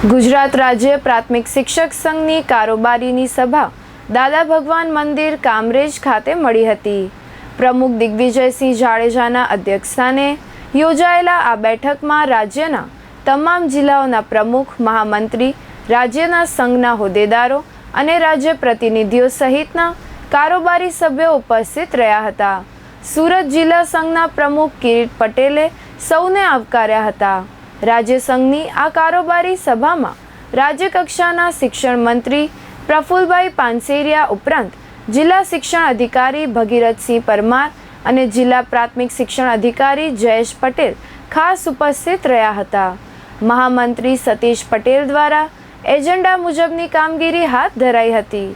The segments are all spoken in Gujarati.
ગુજરાત રાજ્ય પ્રાથમિક શિક્ષક સંઘની કારોબારીની સભા દાદા ભગવાન મંદિર કામરેજ ખાતે મળી હતી. પ્રમુખ દિગ્વિજયસિંહ જાડેજાના અધ્યક્ષસ્થાને યોજાયેલા આ બેઠકમાં રાજ્યના તમામ જિલ્લાઓના પ્રમુખ, મહામંત્રી, રાજ્યના સંઘના હોદ્દેદારો અને રાજ્ય પ્રતિનિધિઓ સહિતના કારોબારી સભ્યો ઉપસ્થિત રહ્યા હતા. સુરત જિલ્લા સંઘના પ્રમુખ કિરીટ પટેલે સૌને આવકાર્યા હતા. રાજ્ય સંઘની આ કારોબારી સભામાં રાજ્યકક્ષાના શિક્ષણ મંત્રી પ્રફુલભાઈ પાનસેરિયા ઉપરાંત જિલ્લા શિક્ષણ અધિકારી ભગીરથસિંહ પરમાર અને જિલ્લા પ્રાથમિક શિક્ષણ અધિકારી જયેશ પટેલ ખાસ ઉપસ્થિત રહ્યા હતા. મહામંત્રી સતીશ પટેલ દ્વારા એજન્ડા મુજબની કામગીરી હાથ ધરાઈ હતી.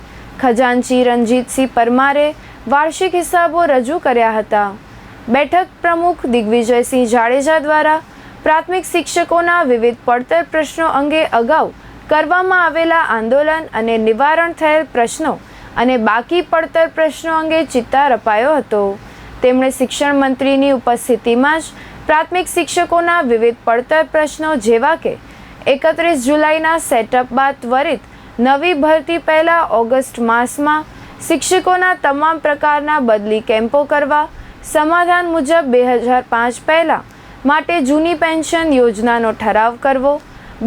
ખજાનચી રણજીતસિંહ પરમારે વાર્ષિક હિસાબો રજૂ કર્યા હતા. બેઠક પ્રમુખ દિગ્વિજયસિંહ જાડેજા દ્વારા પ્રાથમિક શિક્ષકોના વિવિધ પડતર પ્રશ્નો અંગે અગાઉ કરવામાં આવેલા આંદોલન અને નિવારણ થયેલ પ્રશ્નો અને બાકી પડતર પ્રશ્નો અંગે ચિત્તાર અપાયો હતો. તેમણે શિક્ષણ મંત્રીની ઉપસ્થિતિમાં જ પ્રાથમિક શિક્ષકોના વિવિધ પડતર પ્રશ્નો જેવા કે એકત્રીસ જુલાઈના સેટઅપ બાદ ત્વરિત નવી ભરતી પહેલાં ઓગસ્ટ માસમાં શિક્ષકોના તમામ પ્રકારના બદલી કેમ્પો કરવા, સમાધાન મુજબ બે હજાર પાંચ પહેલાં માટે જૂની પેન્શન યોજનાનો ઠરાવ કરવો.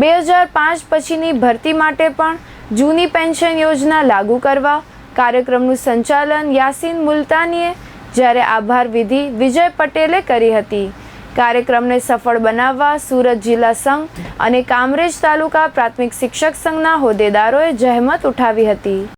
બે હજાર પાંચ પછીની ભરતી માટે પણ જૂની પેન્શન યોજના લાગુ કરવા. કાર્યક્રમનું સંચાલન યાસીન મુલતાનીએ જ્યારે આભાર વિધિ વિજય પટેલે કરી હતી. કાર્યક્રમને સફળ બનાવવા સુરત જિલ્લા સંઘ અને કામરેજ તાલુકા પ્રાથમિક શિક્ષક સંઘના હોદ્દેદારોએ જહેમત ઉઠાવી હતી.